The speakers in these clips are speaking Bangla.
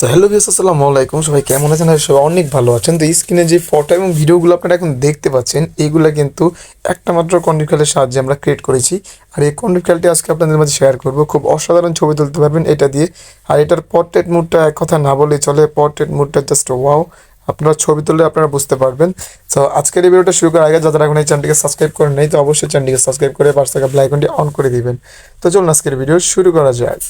তো হ্যালো ভিউস আসসালামু আলাইকুম। সবাই কেমন আছেন? আর সবাই অনেক ভালো আছেন। তো স্ক্রিনে যে ফটো এবং ভিডিওগুলো আপনারা এখন দেখতে পাচ্ছেন এইগুলো কিন্তু একটা মাত্র কন্ডিকালের সাহায্যে আমরা ক্রিয়েট করেছি। আর এই কন্ডিকালটি আজকে আপনাদের মাঝে শেয়ার করব। খুব অসাধারণ ছবি তুলতে পারবেন এটা দিয়ে। আর এটার পর্ট্রেট মুডটা এক কথা না বলে চলে। পর্ট্রেট মুডটা জাস্ট ওয়াও আপনারা ছবি তুললে আপনারা বুঝতে পারবেন। তো আজকের এই ভিডিওটা শুরু করার আগে যারা এখন এই চ্যানেলটিকে সাবস্ক্রাইব করেন নাই, তো অবশ্যই চ্যানেলটিকে সাবস্ক্রাইব করে পাশে থাকা ব্লাইকনটি অন করে দিবেন। তো চলুন আজকের ভিডিও শুরু করা যাক।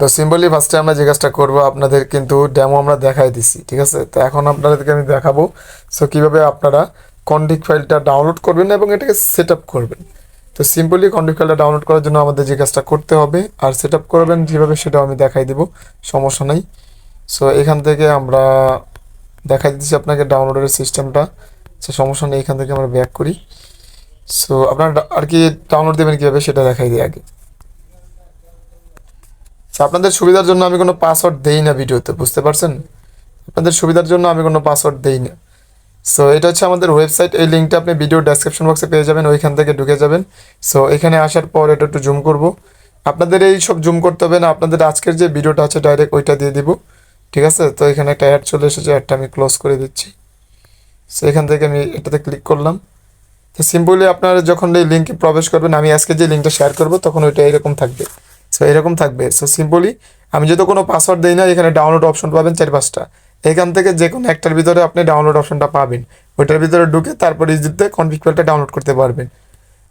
তো সিম্পলি ফার্স্টে আমরা যে কাজটা করব, আপনাদের কিন্তু ডেমো আমরা দেখাই দিছি, ঠিক আছে? তো এখন আপনাদেরকে আমি দেখাবো সো কীভাবে আপনারা কন্ডিক ফাইলটা ডাউনলোড করবেন এবং এটাকে সেট করবেন। তো সিম্পলি কন্ডিক ফাইলটা ডাউনলোড করার জন্য আমাদের যে কাজটা করতে হবে, আর সেট করবেন যেভাবে সেটাও আমি দেখাই দিব, সমস্যা নেই। সো এখান থেকে আমরা দেখাই দিচ্ছি আপনাকে ডাউনলোডের সিস্টেমটা সে সমস্যা নেই, এখান থেকে আমরা ব্যাক করি। সো আপনারা আর কি ডাউনলোড দেবেন কীভাবে সেটা দেখাই দিই আগে। আচ্ছা, আপনাদের সুবিধার জন্য আমি কোনো পাসওয়ার্ড দেই না ভিডিওতে বুঝতে পারছেন? আপনাদের সুবিধার জন্য আমি কোনো পাসওয়ার্ড দেই না। সো এটা হচ্ছে আমাদের ওয়েবসাইট এই লিঙ্কটা আপনি ভিডিও ডেসক্রিপশন বক্সে পেয়ে যাবেন ওইখান থেকে ঢুকে যাবেন। সো এখানে আসার পর এটা একটু জুম করব। আপনাদের এই সব জুম করতে হবে না আপনাদের আজকের যে ভিডিওটা আছে ডাইরেক্ট ওইটা দিয়ে দিব। ঠিক আছে? তো এখানে একটা অ্যাড চলে এসেছে অ্যাডটা আমি ক্লোজ করে দিচ্ছি। সো এখান থেকে আমি এটাতে ক্লিক করলাম। তো সিম্পলি আপনারা যখন এই লিঙ্কে প্রবেশ করবেন আমি আজকে যে লিঙ্কটা শেয়ার করব তখন ওইটা এরকম থাকবে। সো এরকম থাকবে। সো সিম্পলি আমি যেহেতু কোনো পাসওয়ার্ড দিই না, এখানে ডাউনলোড অপশন পাবেন চার পাঁচটা। এখান থেকে যে কোনো একটার ভিতরে আপনি ডাউনলোড অপশনটা পাবেন। ওইটার ভিতরে ঢুকে তারপর ইজিতে কনফিগ ফাইলটা ডাউনলোড করতে পারবেন।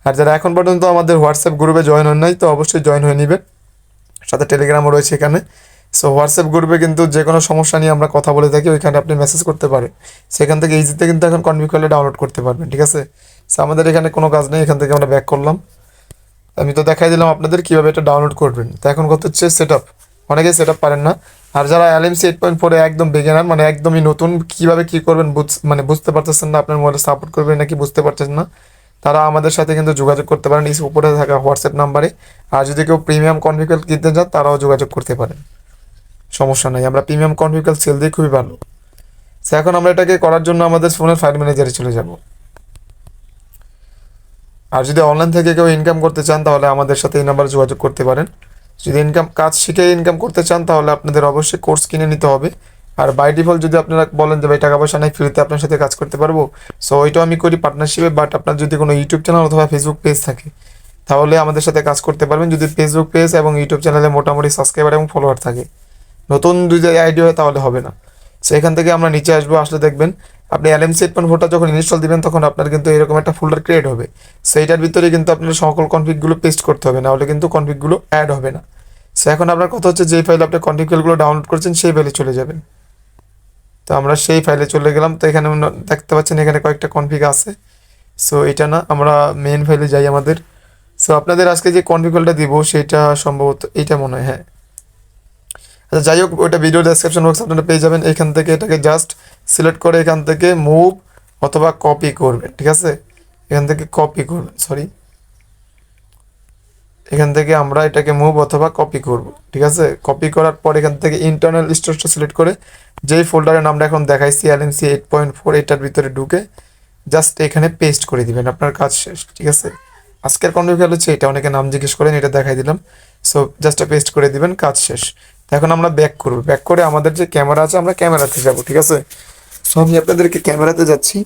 আর যারা এখন পর্যন্ত আমাদের হোয়াটসঅ্যাপ গ্রুপে জয়েন হন নাই, তো অবশ্যই জয়েন হয়ে নেবেন। সাথে টেলিগ্রামও রয়েছে এখানে। সো হোয়াটসঅ্যাপ গ্রুপে কিন্তু যে কোনো সমস্যা নিয়ে আমরা কথা বলে থাকি, ওইখানে আপনি মেসেজ করতে পারেন। সেখান থেকে ইজিতে কিন্তু এখন কনফিগ ফাইলটা ডাউনলোড করতে পারবেন, ঠিক আছে? সো আমাদের এখানে কোনো কাজ নেই, এখান থেকে আমরা ব্যাক করলাম। আমি তো দেখাই দিলাম আপনাদের কীভাবে এটা ডাউনলোড করবেন। তো এখন কত হচ্ছে সেট আপ অনেকেই সেট আপ পারেন না। আর যারা এলএমসি এইট পয়েন্ট ফোরে একদম বেগেনার মানে একদমই নতুন, কীভাবে কী করবেন মানে বুঝতে পারতেছেন না, আপনার মোবাইলে সাপোর্ট করবেন নাকি বুঝতে পারছেন না, তারা আমাদের সাথে কিন্তু যোগাযোগ করতে পারেন। এই উপরে থাকা হোয়াটসঅ্যাপ নাম্বারে আর যদি কেউ প্রিমিয়াম কনফিগার কিনতে চান, তারাও যোগাযোগ করতে পারেন। সমস্যা নেই, আমরা প্রিমিয়াম কনফিগার সেল দিয়ে খুবই ভালো। এখন আমরা এটাকে করার জন্য আমাদের ফোনের ফাইল ম্যানেজারে চলে যাব। আর যদি অনলাইন থেকে কেউ ইনকাম করতে চান, তাহলে আমাদের সাথে এই নাম্বারে যোগাযোগ করতে পারেন। যদি ইনকাম কাজ শিখে ইনকাম করতে চান, তাহলে আপনাদের অবশ্যই কোর্স কিনে নিতে হবে। আর বাই ডিফল্ট যদি আপনারা বলেন যে, ভাই, টাকা পয়সা নাই ফ্রিতে আপনার সাথে কাজ করতে পারব? সো ওইটাও আমি করি পার্টনারশিপে বাট আপনার যদি কোনো ইউটিউব চ্যানেল অথবা ফেসবুক পেজ থাকে, তাহলে আমাদের সাথে কাজ করতে পারবেন। যদি ফেসবুক পেজ এবং ইউটিউব চ্যানেলে মোটামুটি সাবস্ক্রাইবার এবং ফলোয়ার থাকে, নতুন যদি আইডিয়া হয়, তাহলে হবে না। সো এখান থেকে আমরা নিচে আসব, আসলে দেখবেন আপনি এইট পয়েন্ট ফোরটা যখন ইনস্টল দিবেন, তখন আপনার কিন্তু এরকম একটা ফোল্ডার ক্রিয়েট হবে। সেইটার ভিতরে কিন্তু আপনার সকল কনফিগগুলো পেস্ট করতে হবে, নাহলে কিন্তু কনফিগগুলো অ্যাড হবে না। সো এখন আপনার কথা হচ্ছে, যে ফাইল আপনি কনফিগগুলো ডাউনলোড করছেন, সেই ফাইলে চলে যাবেন। তো আমরা সেই ফাইলে চলে গেলাম। তো এখানে দেখতে পাচ্ছেন, এখানে কয়েকটা কনফিগ আছে। সো এটা না, আমরা মেন ফাইলে যাই আমাদের। সো আপনাদের আজকে যে কনফিগ ফাইলটা দিব, সেটা সম্ভবত এইটা মনে হয় হ্যাঁ। আচ্ছা যাই হোক, ওইটা ভিডিও ডেসক্রিপশন বক্স আপনারা পেয়ে যাবেন। এখান থেকে এটাকে জাস্ট সিলেক্ট করে এখান থেকে মুভ অথবা কপি করবেন, ঠিক আছে? এখান থেকে কপি করবেন সরি এখান থেকে আমরা এটাকে মুভ অথবা কপি করব, ঠিক আছে? কপি করার পর এখান থেকে ইন্টারনাল স্টোরেজটা সিলেক্ট করে যেই ফোল্ডারের নামটা এখন দেখাইছি এলএমসি এইট পয়েন্ট ফোর এটার ভিতরে ঢুকে জাস্ট এখানে পেস্ট করে দিবেন, আপনার কাজ শেষ, ঠিক আছে? আজকের কনফিগার হচ্ছে এটা, অনেকে নাম জিজ্ঞেস করেন, এটা দেখাই দিলাম। সো জাস্ট পেস্ট করে দিবেন, কাজ শেষ। এখন আমরা ব্যাক করব। ব্যাক করে আমাদের যে ক্যামেরা আছে, আমরা ক্যামেরাতে যাব, ঠিক আছে? সো আমি আপনাদেরকে ক্যামেরাতে যাচ্ছি।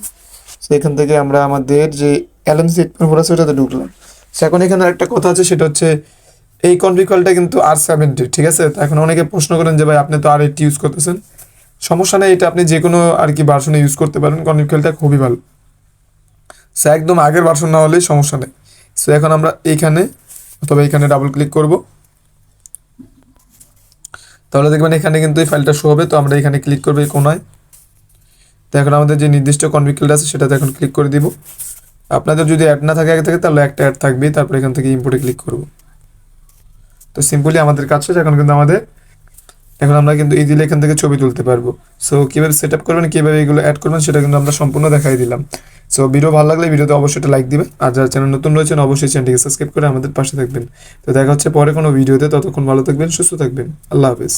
সো এখান থেকে আমরা আমাদের যে এইট পয়েন্ট ফোর আছে ওটাতে ঢুকলাম। সো এখন এখানে একটা কথা আছে, সেটা হচ্ছে এই কনফিগারটা কিন্তু আর সেভেন্টি ঠিক আছে? তো এখন অনেকে প্রশ্ন করেন যে, ভাই, আপনি তো আর এইটটি ইউজ করতেছেন? সমস্যা নেই, এটা আপনি যে কোনো আর কি ভার্সনে ইউজ করতে পারেন। কনফিগারটা খুবই ভালো। সো একদম আগের ভার্সন না হলেই সমস্যা নেই। সো এখন আমরা এইখানে অথবা এইখানে ডাবল ক্লিক করব। তাহলে দেখবেন এখানে কিন্তু এই ফাইলটা শো হবে, তো আমরা এখানে ক্লিক করব কোনায় তো এখন আমাদের যে নির্দিষ্ট কনফিগারটা আছে, সেটাতে এখন ক্লিক করে দিব। আপনাদের যদি অ্যাড না থাকে আগে থেকে, তাহলে একটা অ্যাড থাকবেই তারপরে এখান থেকে ইম্পোর্টে ক্লিক করব। তো সিম্পলি আমাদের কাজ শেষ, এখন কিন্তু আমাদের এখন আমরা কিন্তু ইজিলি এখান থেকে ছবি তুলতে পারব। সো কীভাবে সেট আপ করবেন, কীভাবে এগুলো অ্যাড করবেন, সেটা কিন্তু আমরা সম্পূর্ণ দেখাই দিলাম। সো ভিডিও ভালো লাগলে ভিডিওতে অবশ্যই একটা লাইক দিবেন। আর যারা চ্যানেল নতুন রয়েছেন, অবশ্যই চ্যানেলটিকে সাবস্ক্রাইব করে আমাদের পাশে থাকবেন। তো দেখা হচ্ছে পরে কোনো ভিডিওতে ততক্ষণ ভালো থাকবেন, সুস্থ থাকবেন। আল্লাহ হাফেজ।